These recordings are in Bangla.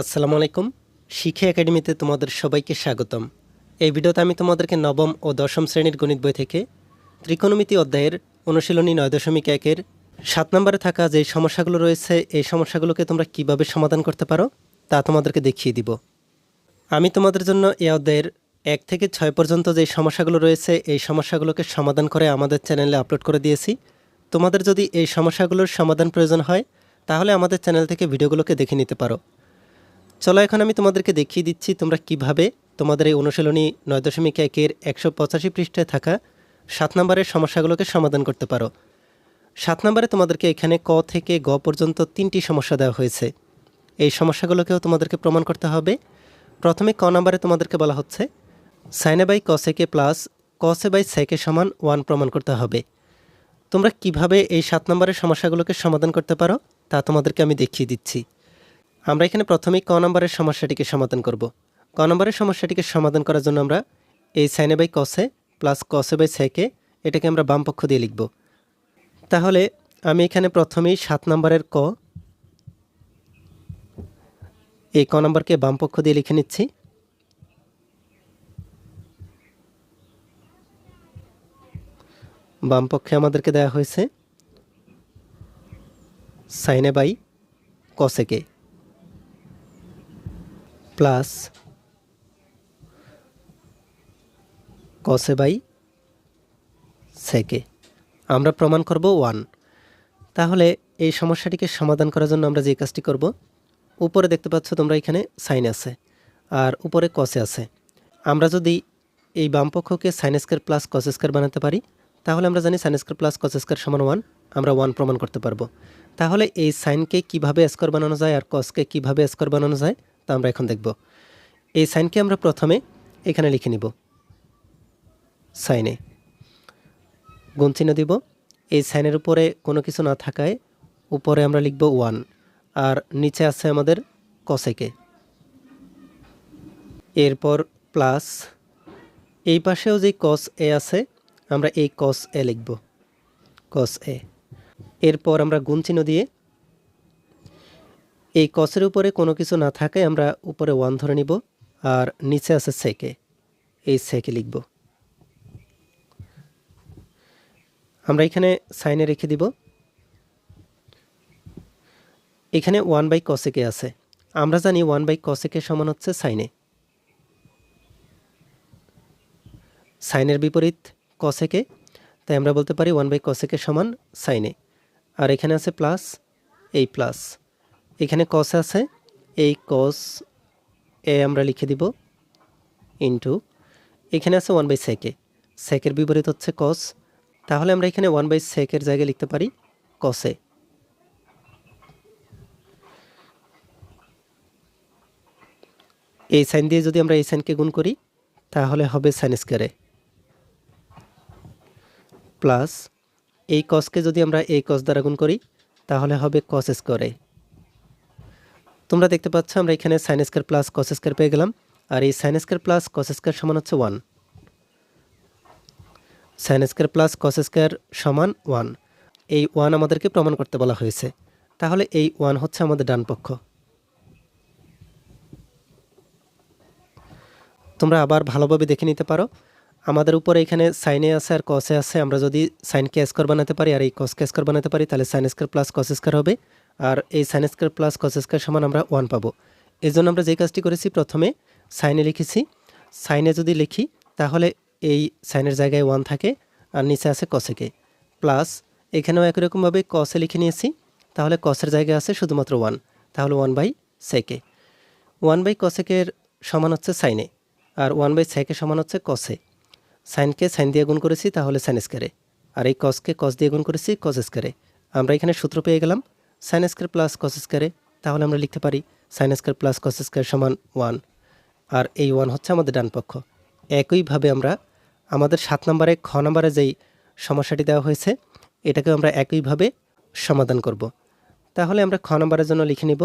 আসসালামু আলাইকুম। শিক্ষা একাডেমিতে তোমাদের সবাইকে স্বাগতম। এই ভিডিওতে আমি তোমাদেরকে নবম ও দশম শ্রেণির গণিত বই থেকে ত্রিকোণমিতি অধ্যায়ের অনুশীলনী নয় দশমিক একের সাত নম্বরে থাকা যে সমস্যাগুলো রয়েছে, এই সমস্যাগুলোকে তোমরা কীভাবে সমাধান করতে পারো, তা তোমাদেরকে দেখিয়ে দিব। আমি তোমাদের জন্য এই অধ্যায়ের এক থেকে ছয় পর্যন্ত যে সমস্যাগুলো রয়েছে, এই সমস্যাগুলোকে সমাধান করে আমাদের চ্যানেলে আপলোড করে দিয়েছি। তোমাদের যদি এই সমস্যাগুলোর সমাধান প্রয়োজন হয়, তাহলে আমাদের চ্যানেল থেকে ভিডিওগুলোকে দেখে নিতে পারো। চলো এখন আমি তোমাদেরকে দেখিয়ে দিচ্ছি তোমরা কীভাবে তোমাদের এই অনুশীলনী নয় দশমিক একের একশো পঁচাশি পৃষ্ঠায় থাকা সাত নম্বরের সমস্যাগুলোকে সমাধান করতে পারো। সাত নম্বরে তোমাদেরকে এখানে ক থেকে গ পর্যন্ত তিনটি সমস্যা দেওয়া হয়েছে। এই সমস্যাগুলোকেও তোমাদেরকে প্রমাণ করতে হবে। প্রথমে ক নম্বরে তোমাদেরকে বলা হচ্ছে, sine A by cosec A plus cos A by sec A সমান ওয়ান প্রমাণ করতে হবে। তোমরা কীভাবে এই সাত নম্বরের সমস্যাগুলোকে সমাধান করতে পারো তা তোমাদেরকে আমি দেখিয়ে দিচ্ছি। আমরা এখানে প্রথমেই ক নম্বরের সমস্যাটিকে সমাধান করব। ক নম্বরের সমস্যাটিকে সমাধান করার জন্য আমরা এই সাইনে বাই কসে প্লাস কসে বাই সেকে এটাকে আমরা বাম পক্ষ দিয়ে লিখব। তাহলে আমি এখানে প্রথমেই সাত নম্বরের ক, এই ক নম্বরকে বাম পক্ষ দিয়ে লিখে নিচ্ছি। বাম পক্ষে আমাদেরকে দেওয়া হয়েছে sine A by cosec A plus cos A by sec A. আমরা প্রমাণ করব ওয়ান। তাহলে এই সমস্যাটিকে সমাধান করার জন্য আমরা যে কাজটি করব, উপরে দেখতে পাচ্ছ তোমরা এখানে সাইন আছে আর উপরে কসে আছে। আমরা যদি এই বামপক্ষকে sine square plus cos square বানাতে পারি, তাহলে আমরা জানি sine square plus cos square সমান ওয়ান আমরা ওয়ান প্রমাণ করতে পারব। তাহলে এই সাইনকে কীভাবে স্কোয়ার বানানো যায় আর কসকে কীভাবে স্কোয়ার বানানো যায় তা আমরা এখন দেখব। এই সাইনকে আমরা প্রথমে এখানে লিখে নিব। সাইনে গুণ চিহ্ন দিব। এই সাইনের উপরে কোনো কিছু না থাকায় উপরে আমরা লিখব ওয়ান। আর নিচে আছে আমাদের কসেকে এরপর প্লাস এই পাশেও যে কস এ আছে, আমরা এই কস এ লিখব। কস এ। এরপর আমরা গুণ চিহ্ন দিয়ে এই কসের উপরে কোনো কিছু না থাকে আমরা উপরে ওয়ান ধরে নিব আর নিচে আছে সেকে। এই সেকে লিখব। আমরা এখানে সাইনে রেখে দিব। এখানে ওয়ান বাই কসেকে আছে। আমরা জানি ওয়ান বাই কসেকে সমান হচ্ছে সাইনে। সাইনের বিপরীত কসেকে, তাই আমরা বলতে পারি ওয়ান বাই কসেকে সমান সাইনে। আর এখানে আছে প্লাস, এই প্লাস। এখানে কস আছে। এই কস এ আমরা লিখে দিব ইন্টু এখানে আছে ওয়ান বাই সেকে সেকের বিপরীত হচ্ছে কস তাহলে আমরা এখানে ওয়ান বাই সেকের জায়গায় লিখতে পারি কসে এই সাইন দিয়ে যদি আমরা এই সাইনকে গুণ করি, তাহলে হবে সাইন স্কোয়ারে প্লাস এই কসকে যদি আমরা এই কস দ্বারা গুণ করি, তাহলে হবে কস স্কোয়ারে তোমরা দেখতে পাচ্ছ, আমরা এখানে sine square plus cos square পেয়ে গেলাম। আর এই sine square plus cos square সমান হচ্ছে one sine square plus cos square সমান ওয়ান এই ওয়ান আমাদেরকে প্রমাণ করতে বলা হয়েছে। তাহলে এই ওয়ান হচ্ছে আমাদের ডান পক্ষ। তোমরা আবার ভালোভাবে দেখে নিতে পারো। আমাদের উপরে এখানে সাইনে আছে আর কসে আছে। আমরা যদি সাইনকে স্কোয়ার বানাতে পারি আর এই কসকে স্কোয়ার বানাতে পারি, তাহলে sine square plus cos square হবে। আর এই sine square plus cos square সমান আমরা ওয়ান পাবো। এই জন্য আমরা যে কাজটি করেছি প্রথমে সাইনে লিখেছি। সাইনে যদি লিখি, তাহলে এই সাইনের জায়গায় ওয়ান থাকে আর নিচে আছে কসেকে প্লাস এখানেও একই রকমভাবে কসে লিখে নিয়েছি, তাহলে কসের জায়গায় আছে শুধুমাত্র ওয়ান তাহলে one by sec A one by কসেকের সমান হচ্ছে সাইনে আর ওয়ান বাই সেকে সমান হচ্ছে কসে সাইনকে সাইন দিয়ে গুণ করেছি, তাহলে সাইন স্কোয়ারে আর এই কসকে কস দিয়ে গুণ করেছি কস স্কোয়ারে আমরা এখানে সূত্র পেয়ে গেলাম। সাইন স্কোয়ার প্লাস কস স্কোয়ারে, তাহলে আমরা লিখতে পারি sine square plus cos square সমান ওয়ান। আর এই ওয়ান হচ্ছে আমাদের ডান পক্ষ। একইভাবে আমরা আমাদের সাত নম্বরে, খ নম্বরে যেই সমস্যাটি দেওয়া হয়েছে এটাকে আমরা একইভাবে সমাধান করব। তাহলে আমরা খ নম্বরের জন্য লিখে নিব।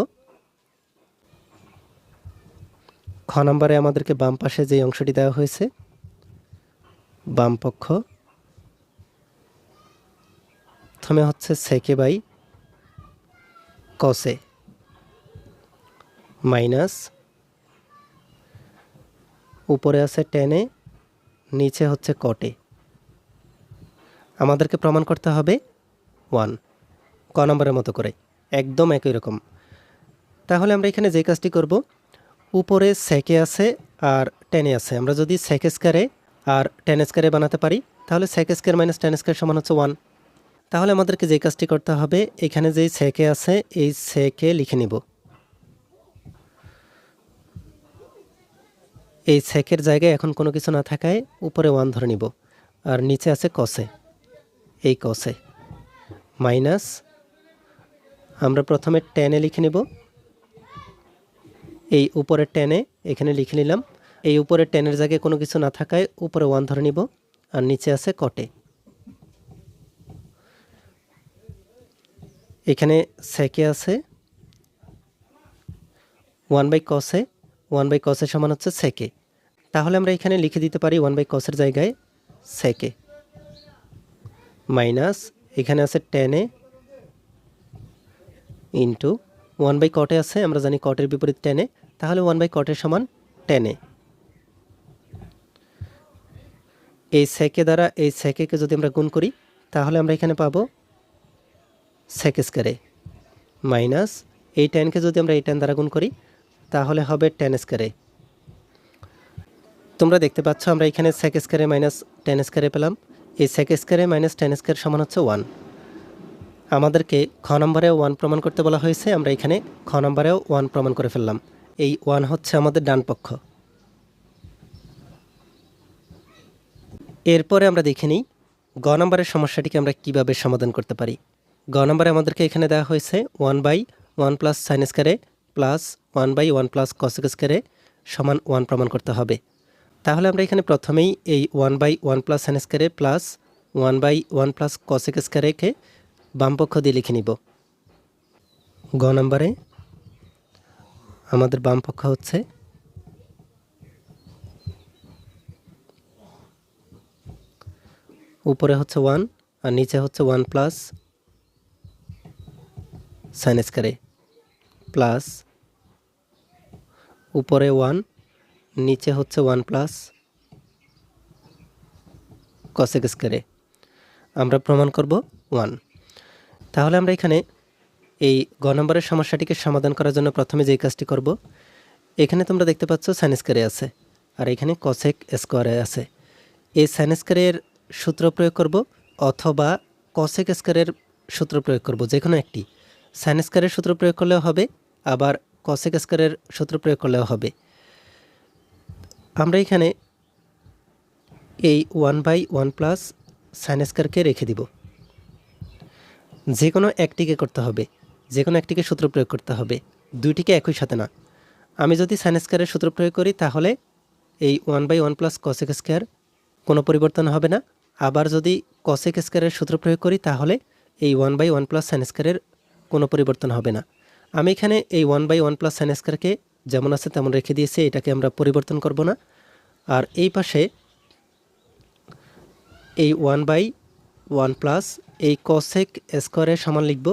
খ নম্বরে আমাদেরকে বাম পাশে যে অংশটি দেওয়া হয়েছে, বাম পক্ষ, প্রথমে হচ্ছে সেকে বাই কসে। মাইনাস, উপরে আছে টেনে, নিচে হচ্ছে কটে। আমাদেরকে প্রমাণ করতে হবে ওয়ান, ক নম্বরের মতো করে, একদম একই রকম। তাহলে আমরা এখানে যে কাজটি করব, উপরে সেকে আছে আর টেনে আছে। আমরা যদি সেক স্কোয়ারে আর টেন স্কোয়ারে বানাতে পারি, তাহলে sec square minus tan square সমান হচ্ছে ওয়ান। তাহলে আমাদেরকে যে কাজটি করতে হবে, এখানে যেই সেকে আছে, এই সেকে লিখে নিব। এই সেকের জায়গায় এখন কোনো কিছু না থাকায় উপরে ওয়ান ধরে নিব, আর নিচে আছে কসে। এই কসে। মাইনাস, আমরা প্রথমে টেনে লিখে নেব। এই উপরের টেনে এখানে লিখে নিলাম। এই উপরের টেনের জায়গায় কোনো কিছু না থাকায় উপরে ওয়ান ধরে নিব, আর নিচে আছে কটে। এখানে সেকে আছে one by cos A one by কসের সমান হচ্ছে সেকে তাহলে আমরা এখানে লিখে দিতে পারি ওয়ান বাই কসের জায়গায় সেকে মাইনাস এখানে আছে টেনে ইন্টু ওয়ান বাই কটে আছে, আমরা জানি কটের বিপরীত টেনে তাহলে ওয়ান বাই কটের সমান টেনে এই সেকে দ্বারা এই সেকেকে যদি আমরা গুণ করি, তাহলে আমরা এখানে পাবো সেক স্কোয়ারে মাইনাস এই টেনকে যদি আমরা এই টেন দ্বারা গুণ করি, তাহলে হবে টেন স্কোয়ারে তোমরা দেখতে পাচ্ছ আমরা এখানে সেক স্কোয়ারে মাইনাস টেন স্কোয়ারে পেলাম। এই সেক স্কোয়ারে মাইনাস টেন স্কোয়ার সমান হচ্ছে ওয়ান আমাদেরকে খ নম্বরেও ওয়ান প্রমাণ করতে বলা হয়েছে, আমরা এখানে খ নম্বরেও ওয়ান প্রমাণ করে ফেললাম। এই ওয়ান হচ্ছে আমাদের ডান পক্ষ। এরপরে আমরা দেখে নিই, গ নম্বরের সমস্যাটিকে আমরা কীভাবে সমাধান করতে পারি। গ নম্বরে আমাদেরকে এখানে দেওয়া হয়েছে one by one plus sine square A plus one by one plus cosec square A সমান ওয়ান প্রমাণ করতে হবে। তাহলে আমরা এখানে প্রথমেই এই one by one plus sine square A plus one by one plus cosec স্কোয়ারেকে বামপক্ষ দিয়ে লিখে নিব। গ নম্বরে আমাদের বাম পক্ষ হচ্ছে উপরে হচ্ছে ওয়ান আর নিচে হচ্ছে one plus sine square A plus উপরে ওয়ান নিচে হচ্ছে ওয়ান প্লাস কসেক স্কোয়ারে আমরা প্রমাণ করব ওয়ান তাহলে আমরা এখানে এই গ নম্বরের সমস্যাটিকে সমাধান করার জন্য প্রথমে যেই কাজটি করব, এখানে তোমরা দেখতে পাচ্ছ সাইন স্কোয়ারে আছে, আর এখানে কসেক স্কোয়ারে আছে। এই সাইন স্কোয়ারের সূত্র প্রয়োগ করব অথবা কসেক স্কোয়ারের সূত্র প্রয়োগ করব যে কোনো একটি। সাইন স্কোয়ারের সূত্র প্রয়োগ করলেও হবে, আবার কসেক স্কোয়ারের সূত্র প্রয়োগ করলেও হবে। আমরা এখানে এই one by one plus sine স্কোয়ারকে রেখে দিব। যে কোনো একটিকে করতে হবে, যে কোনো একটিকে সূত্র প্রয়োগ করতে হবে, দুইটিকে একই সাথে না। আমি যদি সাইন স্কোয়ারের সূত্র প্রয়োগ করি, তাহলে এই one by one plus cosec square কোনো পরিবর্তন হবে না। আবার যদি কসেক স্কোয়ারের সূত্র প্রয়োগ করি, তাহলে এই one by one plus sine স্কোয়ারের কোনো পরিবর্তন হবে না। আমি এখানে এই one by one plus sine স্কোয়ারকে যেমন আছে তেমন রেখে দিয়েছি, এটাকে আমরা পরিবর্তন করব না। আর এই পাশে এই ওয়ান বাই ওয়ান প্লাস এই কসেক স্কোয়ারের সমান লিখব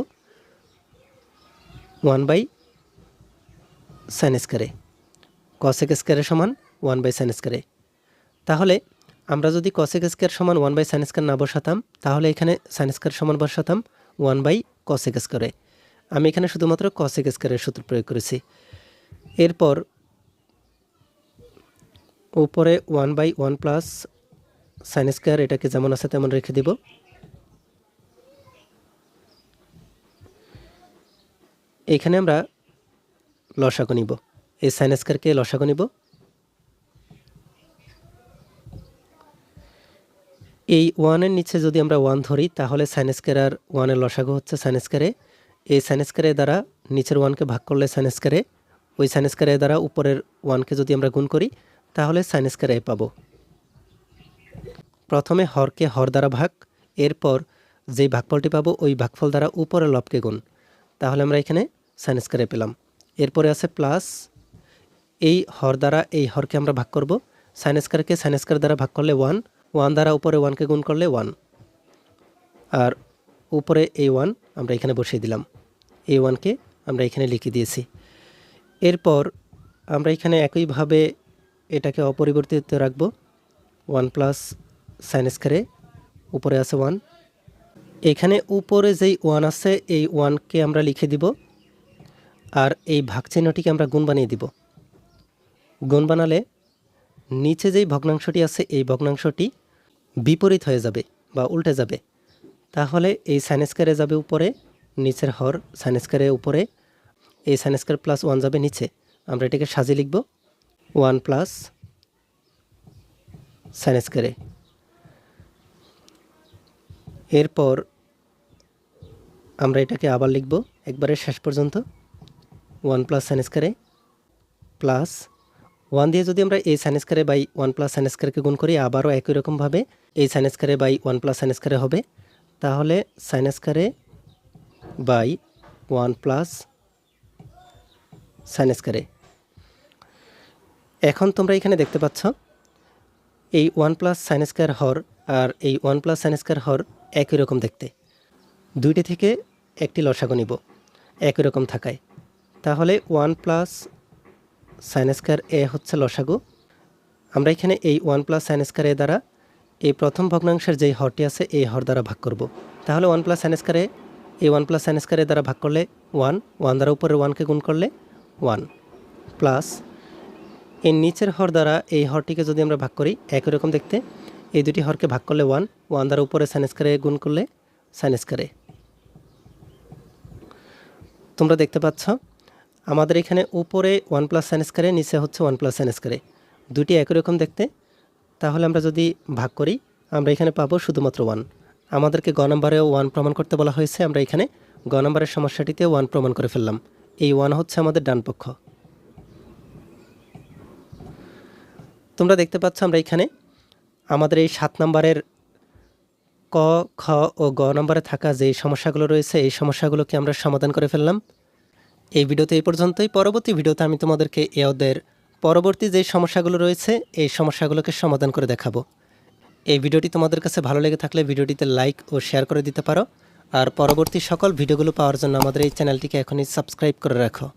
one by sine square A cosec স্কোয়ারের সমান one by sine square A তাহলে আমরা যদি কসেক স্কোয়ার সমান ওয়ান বাই সাইন স্কোয়ার না বসাতাম, তাহলে এখানে সাইন স্কোয়ার সমান বসাতাম ওয়ান বাই কসেক স্কোয়ারে আমি এখানে শুধুমাত্র কসেক স্কোয়ারের সূত্র প্রয়োগ করেছি। এরপর উপরে one by one plus sine square এটাকে যেমন আছে তেমন রেখে দিব। এখানে আমরা লসাগু নিব। এই সাইন স্কোয়ারকে লসাগু নিব। এই ওয়ানের নিচে যদি আমরা ওয়ান ধরি, তাহলে সাইন স্কোয়ার আর ওয়ানের লসাগু হচ্ছে সাইন স্কোয়ারে এই সাইন স্কোয়ারের দ্বারা নিচের ওয়ানকে ভাগ করলে সাইন স্কোয়ারে ওই সাইন স্কোয়ারের দ্বারা উপরের ওয়ানকে যদি আমরা গুণ করি, তাহলে সাইন স্কোয়ারে পাবো। প্রথমে হরকে হর দ্বারা ভাগ, এরপর যেই ভাগফলটি পাবো, ওই ভাগফল দ্বারা উপরের লবকে গুণ। তাহলে আমরা এখানে সাইন স্কোয়ারে পেলাম। এরপরে আছে প্লাস, এই হর দ্বারা এই হরকে আমরা ভাগ করব। সাইন স্কোয়ারকে সাইন স্কোয়ার দ্বারা ভাগ করলে ওয়ান ওয়ান দ্বারা উপরে ওয়ানকে গুণ করলে ওয়ান। আর উপরে এই ওয়ান আমরা এখানে বসিয়ে দিলাম। এই ওয়ানকে আমরা এখানে লিখে দিয়েছি। এরপর আমরা এখানে একইভাবে এটাকে অপরিবর্তিত রাখব। ওয়ান প্লাস সাইন স্কোয়ারে উপরে আছে ওয়ান এখানে উপরে যেই ওয়ান আছে, এই ওয়ানকে আমরা লিখে দিব। আর এই ভাগ চিহ্নটিকে আমরা গুণ বানিয়ে দিব। গুণ বানালে নিচে যেই ভগ্নাংশটি আছে, এই ভগ্নাংশটি বিপরীত হয়ে যাবে বা উল্টে যাবে। তাহলে এই সাইনেস্কারে যাবে উপরে, নিচের হর সাইনেস্কারে উপরে। এই সাইনেস্কার প্লাস ওয়ান যাবে নিচে। আমরা এটাকে সাজিয়ে লিখব। ওয়ান প্লাস সাইনেস্কারে এরপর আমরা এটাকে আবার লিখব, একবারে শেষ পর্যন্ত। One plus sine square A plus one দিয়ে যদি আমরা এই sine square A by one plus সাইনেস্কারকে গুণ করি, আবারও একই রকমভাবে এই sine square A by one plus sine square A হবে। তাহলে sine square A by one plus sine square A এখন তোমরা এখানে দেখতে পাচ্ছ, এই ওয়ান প্লাস সাইনেস্কার হর আর এই ওয়ান প্লাস সাইনেস্কার হর একই রকম দেখতে। দুইটি থেকে একটি লসাগু নিব, একই রকম থাকায়। তাহলে ওয়ান প্লাস সাইনেস্কার এ হচ্ছে লসাগু। আমরা এখানে এই ওয়ান প্লাস সাইনেস্কার এ দ্বারা এই প্রথম ভগ্নাংশের যেই হরটি আছে, এই হর দ্বারা ভাগ করব। তাহলে ওয়ান প্লাস সাইনেস্কার এ এই ওয়ান প্লাস সাইনেস্কার এ দ্বারা ভাগ করলে ওয়ান ওয়ান দ্বারা উপরে ওয়ানকে গুণ করলে ওয়ান। প্লাস এর নিচের হর দ্বারা এই হরটিকে যদি আমরা ভাগ করি, একই রকম দেখতে, এই দুটি হরকে ভাগ করলে ওয়ান ওয়ান দ্বারা উপরে সাইনেস্কারে গুণ করলে সাইনেস্কারে তোমরা দেখতে পাচ্ছ, আমাদের এখানে উপরে ওয়ান প্লাস সাইনেস্কারে নিচে হচ্ছে ওয়ান প্লাস সাইনেস্কারে দুটি একই রকম দেখতে তাহলে আমরা যদি ভাগ করি, আমরা এখানে পাবো শুধুমাত্র ওয়ান আমাদেরকে গ নম্বরেও ওয়ান প্রমাণ করতে বলা হয়েছে, আমরা এখানে গ নম্বরের সমস্যাটিতে ওয়ান প্রমাণ করে ফেললাম। এই ওয়ান হচ্ছে আমাদের ডান পক্ষ। তোমরা দেখতে পাচ্ছ আমরা এখানে আমাদের এই সাত নম্বরের ক, খ ও গ নম্বরে থাকা যে সমস্যাগুলো রয়েছে, এই সমস্যাগুলোকে আমরা সমাধান করে ফেললাম। এই ভিডিওতে এই পর্যন্তই। পরবর্তী ভিডিওতে আমি তোমাদেরকে এ অধ্যায়ের পরবর্তী যে সমস্যাগুলো রয়েছে, এই সমস্যাগুলোকে সমাধান করে দেখাবো। এই ভিডিওটি তোমাদের কাছে ভালো লেগে থাকলে ভিডিওটিতে লাইক ও শেয়ার করে দিতে পারো। আর পরবর্তী সকল ভিডিওগুলো পাওয়ার জন্য আমাদের এই চ্যানেলটিকে এখনই সাবস্ক্রাইব করে রাখো।